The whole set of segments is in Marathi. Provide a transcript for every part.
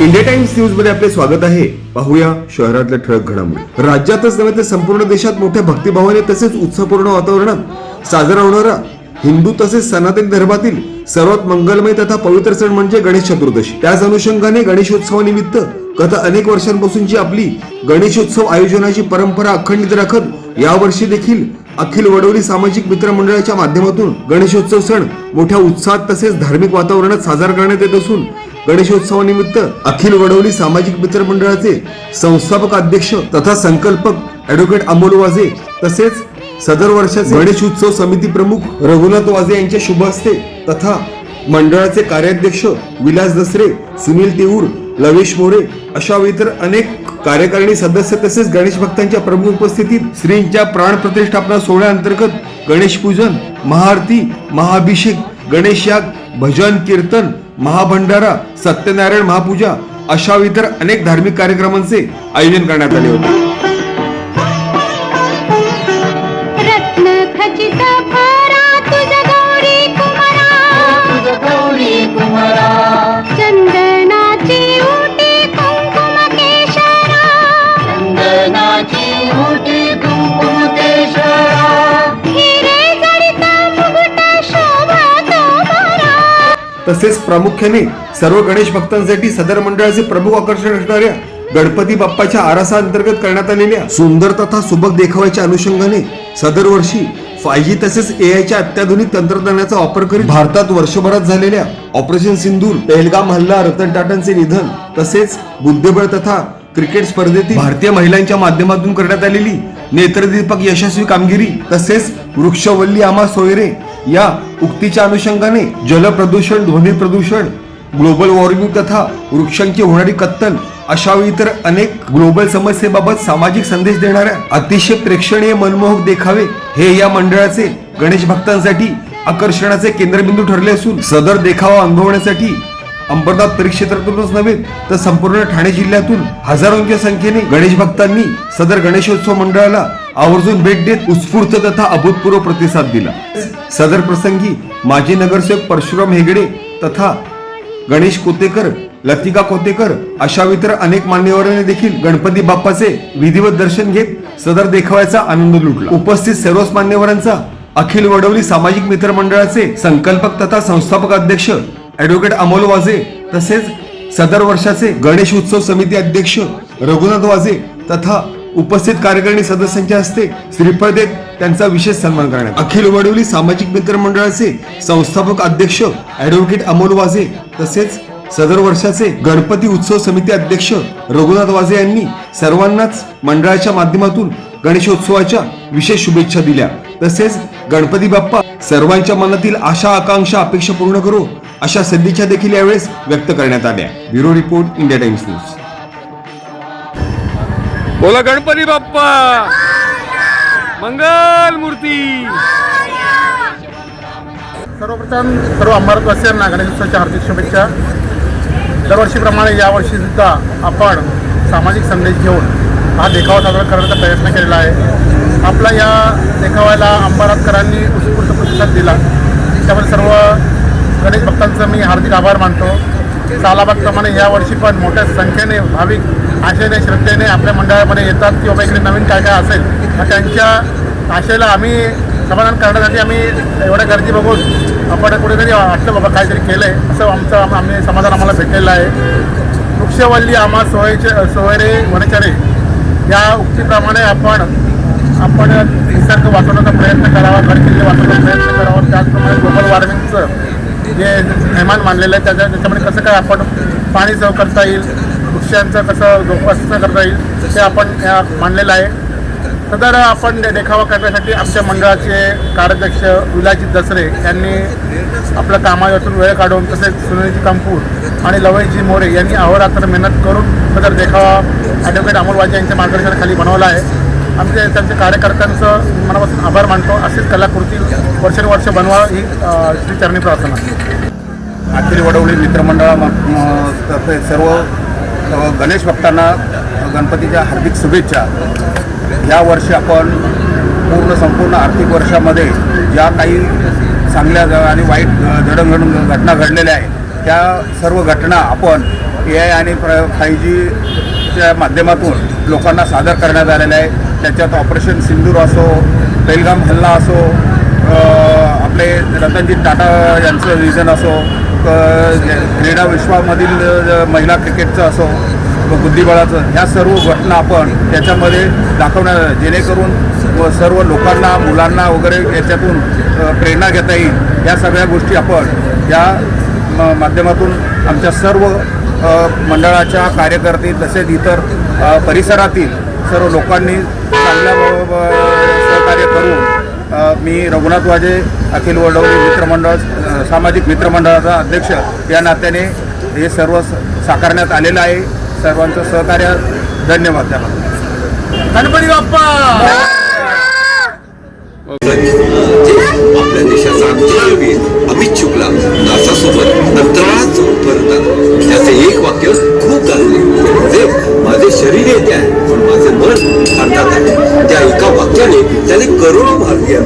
इंडिया टाइम्स न्यूजमध्ये आपले स्वागत आहे. पाहूया शहरातल्या ठळक घडामोडी. राज्यातच नव्हे तर संपूर्ण देशात मोठ्या भक्तिभावाने तसेच उत्साहपूर्ण वातावरणात साजरा होणारा हिंदू तसेच सनातन धर्मातील सर्वात मंगलमय तथा पवित्र सण म्हणजे गणेश चतुर्दशी. त्याच अनुषंगाने गणेशोत्सवानिमित्त गत अनेक वर्षांपासूनची आपली गणेशोत्सव आयोजनाची परंपरा अखंडित राखत यावर्षी देखील अखिल वडवली सामाजिक मित्र मंडळाच्या माध्यमातून गणेशोत्सव सण मोठ्या उत्साहात तसेच धार्मिक वातावरणात साजरा करण्यात येत असून गणेशोत्सवानिमित्त अखिल वडवली सामाजिक मित्र मंडळाचे संस्थापक अध्यक्ष तथा संकल्पक ऍडव्होकेट अमोल वाजे तसेच सदर वर्षाचे गणेश उत्सव समिती प्रमुख रघुनाथ वाजे यांच्या शुभ हस्ते तथा मंडळाचे कार्याध्यक्ष विलास दसरे सुनील तेऊर लवेश मोरे अशा इतर अनेक कार्यकारिणी सदस्य तसेच गणेश भक्तांच्या प्रमुख उपस्थितीत श्रींच्या प्राण प्रतिष्ठापना सोहळ्याअंतर्गत गणेश पूजन महाआरती महाअभिषेक गणेश याग भजन कीर्तन महाभंडारा सत्यनारायण महापूजा अशा इतर अनेक धार्मिक कार्यक्रमांचे आयोजन करण्यात आले होते. तसेच प्रामुख्याने सर्व गणेश भक्तांसाठी सदर मंडळाचे प्रमुख आकर्षण असणाऱ्या गणपती बाप्पाच्या आरासा अंतर्गत करण्यात आलेल्या सुंदर तथा सुबक देखाव्याच्या अनुषंगाने सदर वर्षी फाय जी तसेच ए आयच्या अत्याधुनिक तंत्रज्ञानाचा वापर करीत भारतात वर्षभरात झालेल्या ऑपरेशन सिंधूर पेहलगाम हल्ला रतन टाटांचे निधन तसेच बुद्धिबळ तथा क्रिकेट स्पर्धेतील भारतीय महिलांच्या माध्यमातून करण्यात आलेली नेत्रदीपक यशस्वी कामगिरी तसेच वृक्षवल्ली आमा सोयरे या उक्तीच्या अनुषंगाने जल प्रदूषण ध्वनी प्रदूषण ग्लोबल वॉर्मिंग तथा वृक्षांची होणारी कत्तल अशा इतर अनेक ग्लोबल समस्येबाबत सामाजिक संदेश देणाऱ्या अतिशय प्रेक्षणीय मनमोहक देखावे हे या मंडळाचे गणेश भक्तांसाठी आकर्षणाचे केंद्रबिंदू ठरले असून सदर देखावा अनुभवण्यासाठी अंबरनाथ परिक्षेत्रातूनच नव्हे तर संपूर्ण ठाणे जिल्ह्यातून हजारोंच्या संख्येने गणेश भक्तांनी सदर गणेशोत्सव मंडळाला आवर्जून भेट देत उत्स्फूर्त तथा अभूतपूर्व प्रतिसाद दिला. सदर प्रसंगी माजी नगरसेवक परशुराम हेगडे तथा गणेश कोतेकर लतिका कोतेकर अशा इतर अनेक मान्यवरांनी देखील गणपती बाप्पाचे विधिवत दर्शन घेत सदर देखाव्याचा आनंद लुटला. उपस्थित सर्वच मान्यवरांचा अखिल वडवली सामाजिक मित्र मंडळाचे संकल्पक तथा संस्थापक अध्यक्ष ऍडव्होकेट अमोल वाजे तसेच सदर वर्षाचे गणेश उत्सव समिती अध्यक्ष रघुनाथ वाजे तथा उपस्थित कार्यकारिणी सदस्यांच्या हस्ते श्रीफळ देत त्यांचा विशेष सन्मान करण्यात अखिल वडवली सामाजिक मित्र मंडळाचे संस्थापक अध्यक्ष ऍडव्होकेट अमोल वाजे तसेच सदर वर्षाचे गणपती उत्सव समिती अध्यक्ष रघुनाथ वाझे यांनी सर्वांनाच मंडळाच्या माध्यमातून गणेशोत्सवाच्या विशेष शुभेच्छा दिल्या. तसेच गणपती बाप्पा सर्वांच्या मनातील आशा आकांक्षा अपेक्षा पूर्ण करो अशा सदिच्छा देखील यावेळेस व्यक्त करण्यात आल्या. Bureau report India Times news. बोला गणपती बाप्पा. मंगल मूर्ती. सर्वप्रथम सर्व अंबारतवासियांना गणेशोत्सवाच्या हार्दिक शुभेच्छा. दरवर्षीप्रमाणे यावर्षी सुद्धा आपण सामाजिक संदेश घेऊन हा देखावा साजरा करण्याचा प्रयत्न केलेला आहे. आपला या देखाव्याला अंबारातकरांनी उत्स्फूर्त प्रतिसाद दिला. त्यामुळे सर्व गणेश भक्तांचं मी हार्दिक आभार मानतो. सालाबादप्रमाणे यावर्षी पण मोठ्या संख्येने भाविक आशेने श्रद्धेने आपल्या मंडळामध्ये येतात की बाबा इकडे नवीन काय काय असेल त्यांच्या आशेला आम्ही समाधान करण्यासाठी आम्ही एवढ्या गर्दी बघून आपण कुठेतरी वाटलं बाबा काहीतरी केलं आहे असं आमचं आम्ही समाधान आम्हाला भेटलेलं आहे. वृक्षवल्ली आम्हा सोयचे सोयरे वनचरे या उक्तीप्रमाणे आपण आपण निसर्ग वाचवण्याचा प्रयत्न करावा गडकिल्ले वाचवण्याचा प्रयत्न करावा. त्याचप्रमाणे ग्लोबल वॉर्मिंगचं जे मेहमान मानलेलं आहे त्याच्या त्याच्यामध्ये कसं काय आपण पाणी चव करता येईल? वृक्षांचं कसं जोपासना करता येईल? ते आपण या मांडलेलं आहे. सदर आपण देखावा करण्यासाठी आमच्या मंडळाचे कार्याध्यक्ष विलाजी दसरे यांनी आपलं कामातून वेळ काढून तसेच सुनीलजी कंपूर आणि लवयजी मोरे यांनी अहोरात्र मेहनत करून सदर देखावा ॲडव्होकेट अमोल वाजे यांच्या मार्गदर्शनाखाली बनवला आहे. आमचे त्यांच्या कार्यकर्त्यांचं मनापासून आभार मानतो. अशीच कलाकृती वर्षानुवर्ष बनवा ही अ, श्री चरणी प्रार्थना. अखिल वडवली मित्रमंडळातर्फे सर्व गणेश भक्तांना गणपतीच्या हार्दिक शुभेच्छा. या वर्षी आपण पूर्ण संपूर्ण आर्थिक वर्षामध्ये ज्या काही चांगल्या ज- आणि वाईट जडणघडून घटना घडलेल्या आहेत त्या सर्व घटना आपण ए आय आणि प्र फाय जीच्या माध्यमातून लोकांना सादर करण्यात आलेलं आहे त्याच्यात ऑपरेशन सिंदूर असो पेलगाम हल्ला असो आपले रतनजी टाटा यांचं रिझन असो क्रीडा विश्वामधील महिला क्रिकेटचं असो बुद्धिबळाचं ह्या सर्व घटना आपण त्याच्यामध्ये दाखवणार जेणेकरून व सर्व लोकांना मुलांना वगैरे याच्यातून प्रेरणा घेता येईल. या सगळ्या गोष्टी आपण या म- माध्यमातून आमच्या सर्व मंडळाच्या कार्यकर्ते तसेच इतर परिसरातील सर्व लोकांनी चांगल्या सहकार्य करून मी रघुनाथ वाजे अखिल वडवली मित्रमंडळ सामाजिक मित्रमंडळाचा अध्यक्ष. या नात्याने हे सर्व साकारण्यात आलेलं आहे. सर्वांचं सहकार्य. धन्यवाद त्याबद्दल गणपती बाप्पा! आपल्या देशाचा अंतराळवीर अमित शुक्ला नासा सोबत अंतराळात जाऊन परत आला त्याचे एक वाक्य खूप गाजले. म्हणजे माझे शरीर येते आहे पण माझे मन आहे. त्या एका वाक्याने त्याने करोडो भारतीय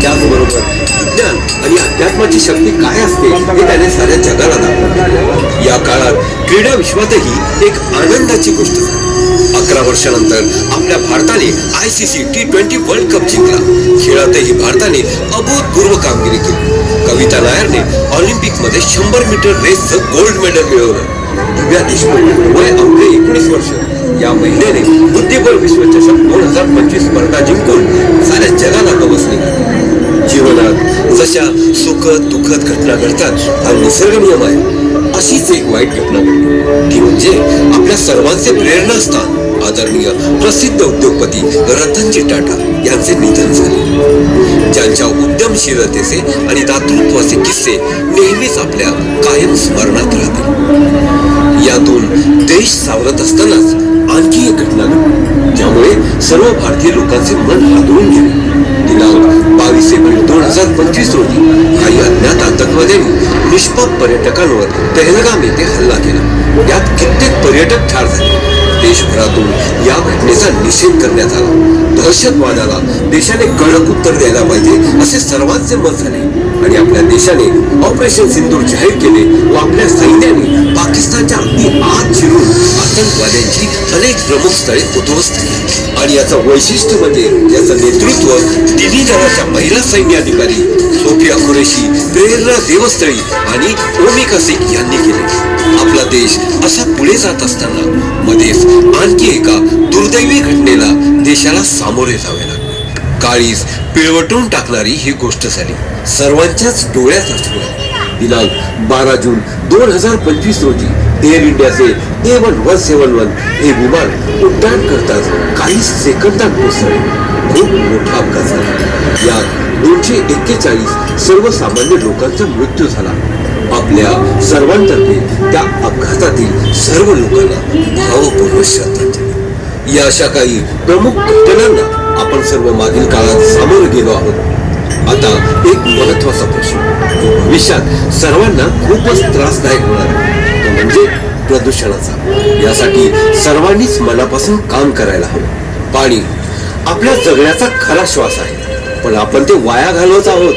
त्याचबरोबर विज्ञान आणि अध्यात्माची शक्ती काय असते हे त्याने साऱ्या जगाला दाखवले. या काळात क्रीडा विश्वातही एक आनंदाची गोष्ट झाली. अकरा वर्षानंतर आपल्या भारताने I C C T twenty world cup जिंकला. खेळातही भारताने अभूतपूर्व कामगिरी केली. कविता नायरने ऑलिम्पिकमध्ये शंभर मीटर रेसचं गोल्ड मेडल मिळवलं. दिव्या देशमुख वय अवघे एकोणीस वर्ष. या महिलेने बुद्धिबळ विश्वचषक दोन हजार पंचवीस स्पर्धा जिंकून साऱ्या जगाला गवसले जीवनात जशा सुखद दुःखद घटना घडतात हा निसर्ग नियम आहे. अशीच एक वाईट घटना घडली. ती म्हणजे आपल्या सर्वांचे प्रेरणास्थान आदरणीय प्रसिद्ध उद्योगपती रतनजी टाटा यांचे निधन झाले. ज्यांच्या उद्यमशीलतेचे आणि दातृत्वाचे किस्से नेहमीच आपल्या कायम स्मरणात राहतील. यातून देश सावरत असतानाच आणखी एक घटना घडली. ज्यामुळे सर्व भारतीय लोकांचे मन हादरून गेले. दिनांक बावीस एप्रिल दोन हजार पंचवीस रोजी काही अज्ञात आतंकवाद्यांनी निष्पाप पर्यटकांवर पहलगाम येथे हल्ला केला. यात कित्येक पर्यटक ठार झाले. देशभरातून या घटनेचा निषेध करण्यात आला. दहशतवादाला देशाने कडक उत्तर द्यायला पाहिजे असे सर्वांचे मत झाले. आणि आपल्या देशाने ऑपरेशन सिंदूर जाहीर केले व आपल्या सैन्याने पाकिस्तानच्या अगदी आत शिरून आतंकवाद्यांची अनेक प्रमुख स्थळे उद्ध्वस्त केली. आणि याचं वैशिष्ट्य म्हणजे याचं नेतृत्व तिन्ही दलाच्या महिला सैन्य अधिकारी सोफिया कुरेशी प्रेरणा देवस्थळी आणि ओमिका सिंग यांनी केले. आपला देश असा पुढे जात असताना मध्येच आणखी एका दुर्दैवी घटनेला देशाला सामोरे जावे लागले. काळीज पिळवटून टाकणारी ही गोष्ट झाली. सर्वांच्याच डोळ्यात अश्रू दिनांक बारा जून दोन हजार पंचवीस रोजी एअर इंडियाचे A one one seven one हे विमान उड्डाण करताच काही सेकंदात कोसळले खूप मोठा अपघात झाला. यात दोनशे एक्केचाळीस सर्वसामान्य लोकांचा मृत्यू झाला. आपल्या सर्वांतर्फे त्या अपघातातील सर्व लोकांना भावपूर्वक श्रद्धांजली. या अशा काही प्रमुख घटनांना आपण सर्व मागील काळात सामोरे गेलो आहोत. आता एक महत्त्वाचा प्रश्न. जो भविष्यात सर्वांना खूपच त्रासदायक होणार आहे. तो म्हणजे प्रदूषणाचा. यासाठी सर्वांनीच मनापासून काम करायला हवं. पाणी आपल्या जगण्याचा खरा श्वास आहे. पण आपण ते वाया घालवत आहोत.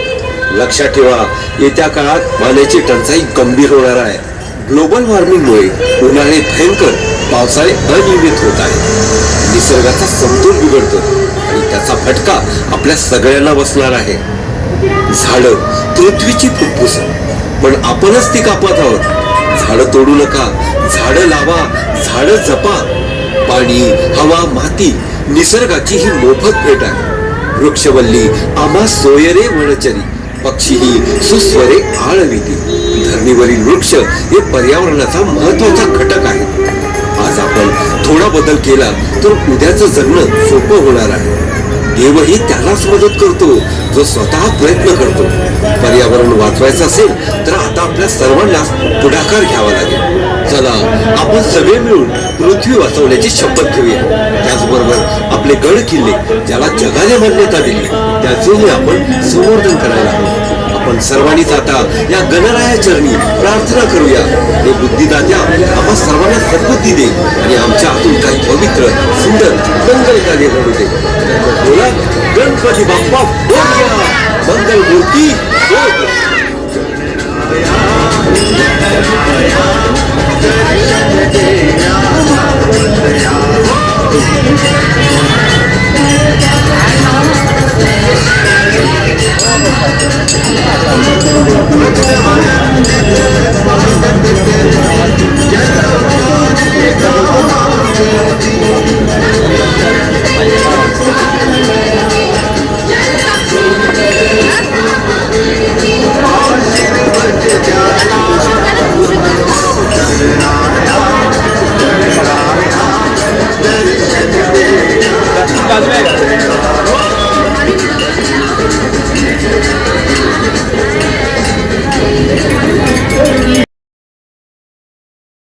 लक्षात ठेवा येत्या काळात पाण्याची टंचाई गंभीर होणार आहे. ग्लोबल वॉर्मिंगमुळे उन्हाळे भयंकर पावसाळे अनियमित होत आहे. निसर्गाचा समतोल बिघडतो आणि त्याचा फटका आपल्या सगळ्यांना बसणार आहे. झाडं पृथ्वीची फुप्फुस पण आपणच ती कापत आहोत. झाडं तोडू नका. झाडं लावा. झाडं जपा. पाणी हवा माती निसर्गाची ही मोफत भेट आहे. वृक्षवल्ली आम्हा सोयरे वनचरी. पक्षीही सुस्वरे आळविती. धरणीवरील वृक्ष हे पर्यावरणाचा महत्त्वाचा घटक आहे आज आपण थोडा बदल केला तर उद्याचं जगणं सोपं होणार आहे. देवही त्यालाच मदत करतो जो स्वतः प्रयत्न करतो. पर्यावरण वाचवायचं असेल तर आता आपल्या सर्वांनाच पुढाकार घ्यावा लागेल. चला आपण सगळे मिळून पृथ्वी वाचवण्याची शपथ घेऊया. त्याचबरोबर आपले गड किल्ले ज्याला जगाने मान्यता दिली त्याचेही आपण संवर्धन करायला हवं. आपण सर्वांनीच आता या गणराया चरणी प्रार्थना करूया. हे बुद्धिदात्या आपण सर्वांना सद्बुद्धी दे आणि आमच्या हातून काही पवित्र सुंदर मंगल कार्य घडू दे बोला गणपती बाप्पा मंगल मूर्ती Yeah.